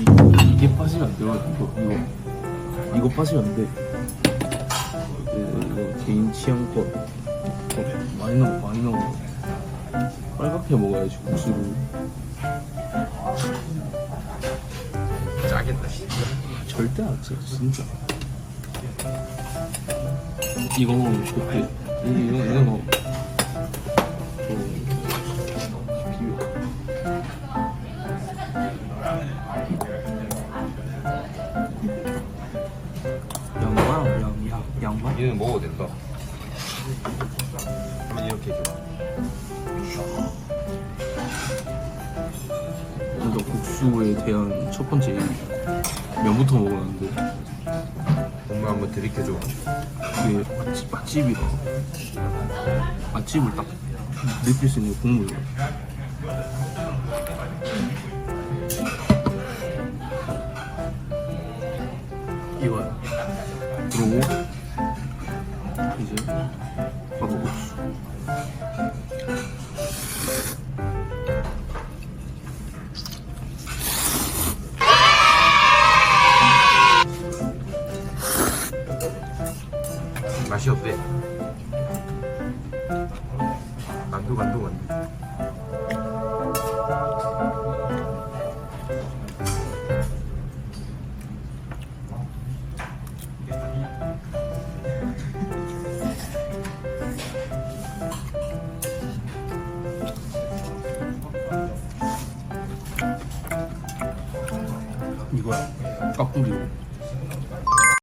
이, 이게 빠지면 안 돼요. 이거 이거 이거 빠지면 안 돼. 이거, 이거 개인 취향껏 어, 많이 넣어 많이 넣어. 빨갛게 먹어야지 국수를. 짜겠다 진짜 절대 안 짜, 진짜. 이거 그때 이- 이거 이거 뭐 양파, 양, 양, 양파. 얘는 먹어도 된다 한번 이렇게 해줘. 먼저 국수에 대한 첫 번째. 면부터 먹었는데. 엄마 한번 들이켜줘. 이게 맛집, 맛집이라 맛집을 딱 느낄 수 있는 국물 이거야 그리고 이제 국수 맛이 어때? 만두 만두 만두 이거야 깍두기로